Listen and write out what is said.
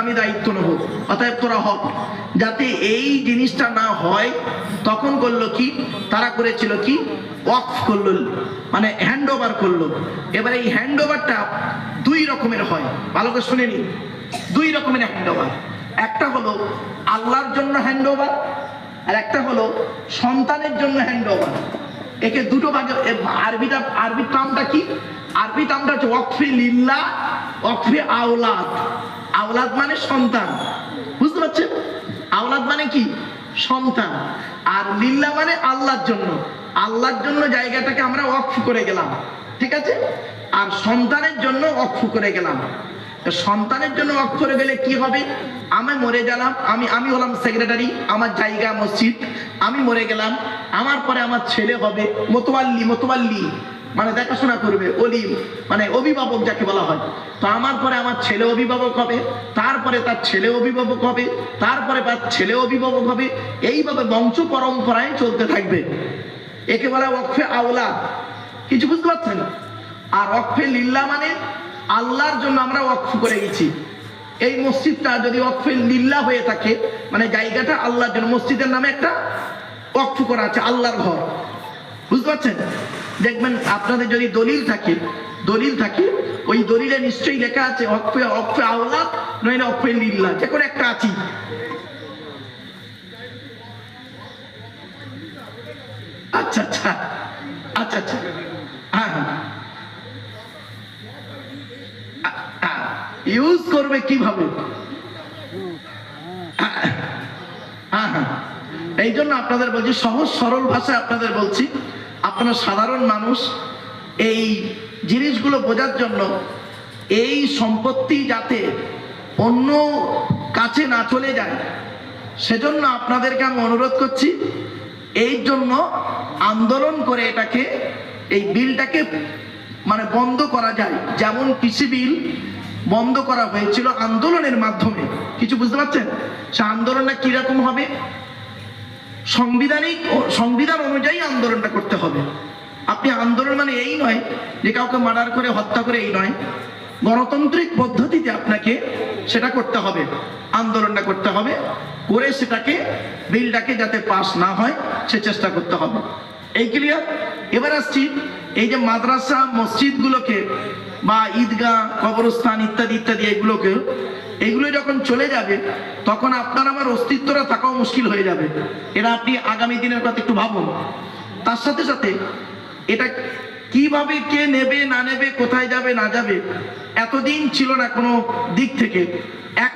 আমি দায়িত্ব নেব। অতএব তোরা হক যাতে এই জিনিসটা না হয়, তখন করল কি? তারা করেছিল কি? ওয়াকফ করল মানে হ্যান্ড ওভার করল। এবার এই হ্যান্ড ওভারটা দুই রকমের হয়। ভালো করে শুনে নিন দুই রকমের হ্যান্ড ওভার একটা হলো আল্লাহর জন্য হ্যান্ড ওভার আর একটা হলো সন্তানের জন্য হ্যান্ড ওভার একে দুটো ভাগে আরবিটা, আরবি টার্মটা কি? আরবি টার্মটা হচ্ছে ওয়াকফে লিল্লা, ওয়াকফে আওলাদ। আওলাদ মানে সন্তান। বুঝতে পারছেন? আওলাদ মানে কি? সন্তান। আর লিল্লা মানে আল্লাহর জন্য। আল্লাহর জন্য জায়গাটাকে আমরা ওয়াকফ করে গেলাম। ঠিক আছে? আর সন্তানের জন্য ওয়াকফ করে গেলাম। সন্তানের জন্য ওয়াকফ করে গেলে কি হবে? আমি মরে গেলাম, আমি আমি হলাম সেক্রেটারি আমার জায়গা মসজিদ, আমি মরে গেলাম, আমার পরে আমার ছেলে হবে মোতোয়াল্লি মোতোয়াল্লি মানে দেখাশোনা করবে অলি মানে অভিভাবক যাকে বলা হয়। তো আমার পরে আমার ছেলে অভিভাবক হবে তারপরে তার ছেলে অভিভাবক হবে তারপরে তার ছেলে অভিভাবক হবে, এইভাবে বংশ পরম্পরায় চলতে থাকবে। একে বলা ওয়াকফে আওলা। কিছু বুঝতে পারছেন? আর অক্ষে লিল্লা মানে আল্লাহর জন্য আমরা ওয়াকফ করে গেছি। এই মসজিদটা যদি ওয়াকফে লিল্লা হয়ে থাকে মানে জায়গাটা আল্লাহর জন্য, মসজিদের নামে একটা ওয়াকফ করা আছে, আল্লাহর ঘর। বুঝতে পারছেন? দেখবেন আপনাদের যদি দলিল থাকে দলিল থাকে, ওই দলিলে নিশ্চয়ই লেখা আছে অক্ষে অক্ষে আওলাদ, নইলে অক্ষে লিল্লা যে কোনো একটা আছি। আচ্ছা আচ্ছা আচ্ছা আচ্ছা হ্যাঁ হ্যাঁ ইউজ করবে কীভাবে? এই জন্য আপনাদের বলছি, সহজ, সরল ভাষায় আপনাদের বলছি, আপনারা সাধারণ মানুষ, এই জিনিসগুলো বোঝার জন্য এই সম্পত্তি যাতে অন্য কাছে না চলে যায়, সেজন্য আপনাদেরকে আমি অনুরোধ করছি, এই জন্য আন্দোলন করে এটাকে, এই বিলটাকে মানে বন্ধ করা যায়। যেমন কৃষি বিল বন্ধ করা হয়েছিল আন্দোলনের মাধ্যমে। কিছু বুঝতে পারছেন? সে আন্দোলনটা কীরকম হবে? সাংবিধানিক সংবিধান অনুযায়ী আন্দোলনটা করতে হবে। আপনি আন্দোলন মানে এই নয় যে কাউকে মার্ডার করে, হত্যা করে, এই নয়। গণতান্ত্রিক পদ্ধতিতে আপনাকে সেটা করতে হবে, আন্দোলনটা করতে হবে। করে সেটাকে, বিলটাকে যাতে পাস না হয়, সে চেষ্টা করতে হবে। এই ক্লিয়ার এবার আসছি এই যে মাদ্রাসা মসজিদগুলোকে বা ঈদগাহ, কবরস্থান ইত্যাদি ইত্যাদি এগুলোকে, এগুলো যখন চলে যাবে, তখন আপনার আমার অস্তিত্বটা থাকাও মুশকিল হয়ে যাবে। এটা আপনি আগামী দিনের কথা একটু ভাবুন। তার সাথে সাথে এটা কীভাবে কে নেবে, না নেবে, কোথায় যাবে, না যাবে, এতদিন ছিল না কোনো দিক থেকে। এখন